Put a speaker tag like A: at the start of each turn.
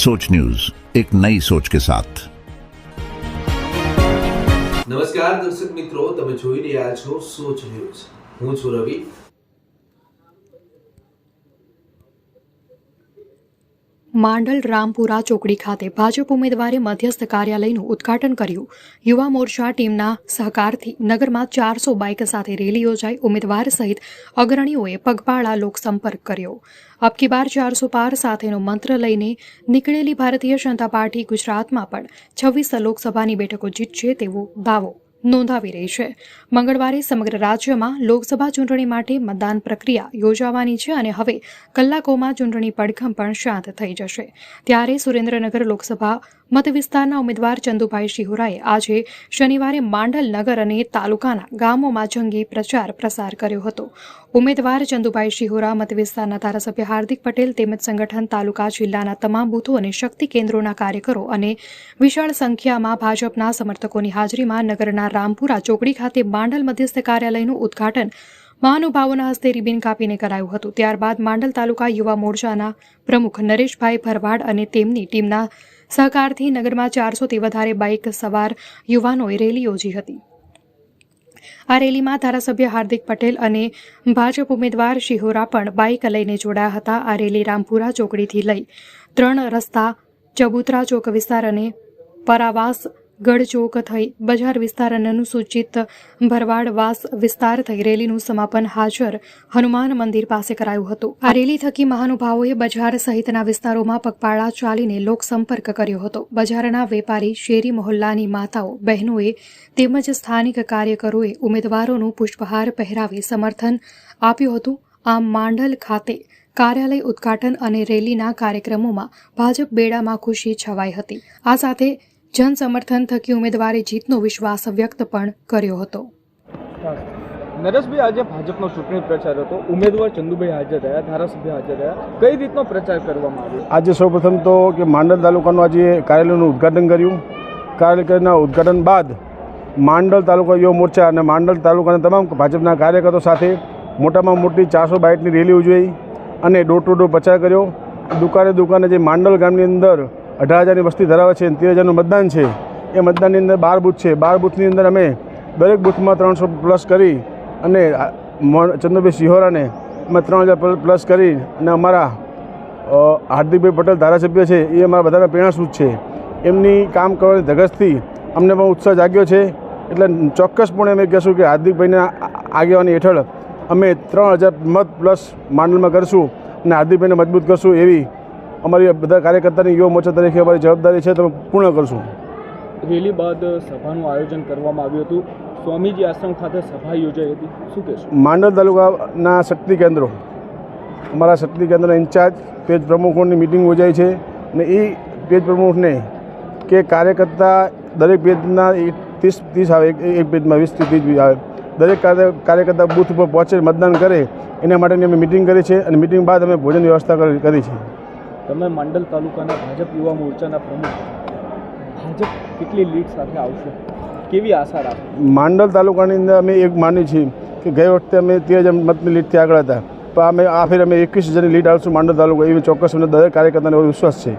A: सोच न्यूज एक नई सोच के साथ
B: નમસ્કાર દર્શક મિત્રો તમે જોઈ રહ્યા છો સોચ ન્યૂઝ હું છું રવિ
C: માંડલ રામપુરા ચોકડી ખાતે ભાજપ ઉમેદવારે મધ્યસ્થ કાર્યાલયનું ઉદ્ઘાટન કર્યું. યુવા મોરચા ટીમના સહકારથી નગરમાં ચારસો બાઇક સાથે રેલી યોજાઈ. ઉમેદવાર સહિત અગ્રણીઓએ પગપાળા લોકસંપર્ક કર્યો. અબકી બાર ચારસો પાર સાથેનો મંત્ર લઈને નીકળેલી ભારતીય જનતા પાર્ટી ગુજરાતમાં પણ છવ્વીસ લોકસભાની બેઠકો જીતશે તેવો દાવો. નોંધાવી રહી છે. મંગળવારે સમગ્ર રાજ્યમાં લોકસભા ચૂંટણી માટે મતદાન પ્રક્રિયા યોજાવાની છે અને હવે કલાકોમાં ચૂંટણી પડઘમ પણ શાંત થઈ જશે. ત્યારે સુરેન્દ્રનગર લોકસભા મતવિસ્તારના ઉમેદવાર ચંદુભાઈ શિહોરાએ આજે શનિવારે માંડલ નગર અને તાલુકાના ગામોમાં જંગી પ્રચાર પ્રસાર કર્યો હતો. ઉમેદવાર ચંદુભાઈ શિહોરા મતવિસ્તારના ધારાસભ્ય હાર્દિક પટેલ તેમજ સંગઠન તાલુકા જિલ્લાના તમામ બૂથો અને શક્તિ કેન્દ્રોના કાર્યકરો અને વિશાળ સંખ્યામાં ભાજપના સમર્થકોની હાજરીમાં નગરના રામપુરા ચોકડી ખાતે માંડલ મધ્યસ્થ કાર્યાલયનું ઉદ્ઘાટન મહાનુભાવોના હસ્તે રિબિન કાપીને કરાયું હતું. ત્યારબાદ માંડલ તાલુકા યુવા મોરચાના પ્રમુખ નરેશભાઈ ભરવાડ અને તેમની ટીમના સહકારથી નગરમાં ચારસોથી વધારે બાઇક સવાર યુવાનોએ રેલી યોજી હતી. આ રેલીમાં ધારાસભ્ય હાર્દિક પટેલ અને ભાજપ ઉમેદવાર શિહોરા પણ બાઇક લઈને જોડાયા હતા. આ રેલી રામપુરા ચોકડીથી લઈ ત્રણ રસ્તા, ચબુતરા ચોક વિસ્તાર અને પરાવાસ ગઢ ચોક થઈ બજાર વિસ્તાર અને અનુસૂચિત ભરવાડવાસ વિસ્તાર થઈ રેલીનું સમાપન હાજર હનુમાન મંદિર પાસે કરાયું હતું. આ રેલી થકી મહાનુભાવોએ બજાર સહિતના વિસ્તારોમાં પગપાળા ચાલીને લોકસંપર્ક કર્યો હતો. બજારના વેપારી શેરી મહોલ્લાની માતાઓ, બહેનોએ તેમજ સ્થાનિક કાર્યકરોએ ઉમેદવારોનું પુષ્પહાર પહેરાવી સમર્થન આપ્યું હતું. આમ માંડલ ખાતે કાર્યાલય ઉદ્ઘાટન અને રેલીના કાર્યક્રમોમાં ભાજપ બેડામાં ખુશી છવાઈ હતી. આ સાથે જન સમર્થન થકી ઉમેદવારે જીતનો વિશ્વાસ વ્યક્ત પણ કર્યો હતો.
D: નરેશભાઈ આજે ભાજપનો ચૂંટણી પ્રચાર હતો. ઉમેદવાર ચંદુભાઈ હાજર રહ્યા ધારાસભ્ય હાજર રહ્યા. કઈ રીતનો પ્રચાર કરવામાં આવ્યો?
E: આજે સૌપ્રથમ તો કે માંડલ તાલુકાનું આજે કાર્યાલયનું ઉદ્ઘાટન કર્યું. કાર્યાલયના ઉદ્ઘાટન બાદ માંડલ તાલુકા યુવા મોરચા અને માંડલ તાલુકાના તમામ ભાજપના કાર્યકરો સાથે મોટામાં મોટી ચારસો બાઇટની રેલી ઉજવાઈ અને ડોર ટુ ડોર પ્રચાર કર્યો. દુકાને દુકાને જે માંડલ ગામની અંદર અઢાર હજારની વસ્તી ધરાવે છે તેર હજારનું મતદાન છે. એ મતદાનની અંદર બાર બૂથ છે. બાર બૂથની અંદર અમે દરેક બૂથમાં ત્રણસો પ્લસ કરી અને ચંદ્રભાઈ સિહોરાને અમે ત્રણ હજાર પ્લસ કરી અને અમારા હાર્દિકભાઈ પટેલ ધારાસભ્ય છે, એ અમારા બધાના પ્રેરણાસ્ત્રોત છે. એમની કામ કરવાની ધગસથી અમને પણ ઉત્સાહ જાગ્યો છે. એટલે ચોક્કસપણે અમે કહેશું કે હાર્દિકભાઈના આગેવાની હેઠળ અમે ત્રણ હજાર મત પ્લસ માંડલમાં કરશું અને હાર્દિકભાઈને મજબૂત કરશું એવી અમારી બધા કાર્યકર્તાની યુવા મોરચા તરીકે અમારી જવાબદારી છે તમે પૂર્ણ કરશું.
D: રેલી બાદ સભાનું આયોજન કરવામાં આવ્યું હતું. સ્વામીજી આશ્રમ ખાતે સભા યોજાઈ હતી. શું કહેશો?
E: માંડલ તાલુકાના શક્તિ કેન્દ્રો. અમારા શક્તિ કેન્દ્રના ઇન્ચાર્જ પેજ પ્રમુખોની મિટિંગ યોજાઈ છે અને એ પેજ પ્રમુખને કે કાર્યકર્તા દરેક પેજના ત્રીસ ત્રીસ આવે એક પેજમાં વીસથી ત્રીસ આવે. દરેક કાર્ય- કાર્યકર્તા બૂથ ઉપર પહોંચે મતદાન કરે. એના માટેની અમે મિટિંગ કરી છે અને મિટિંગ બાદ અમે ભોજન વ્યવસ્થા કરી કરી છે.
D: તમે માંડલ તાલુકાના ભાજપ યુવા મોરચાના પ્રમુખ. ભાજપ કેટલી લીડ સાથે આવશે? કેવી આશા રાખો?
E: માંડલ તાલુકાની અંદર અમે એક માની છીએ કે ગઈ વખતે અમે તેર હજાર મતની લીડથી આગળ હતા. પણ અમે આ ફેર અમે એકવીસ હજારની લીડ આવશું માંડલ તાલુકા. એવી ચોક્કસ અમને દરેક કાર્યકર્તાને એવો વિશ્વાસ છે.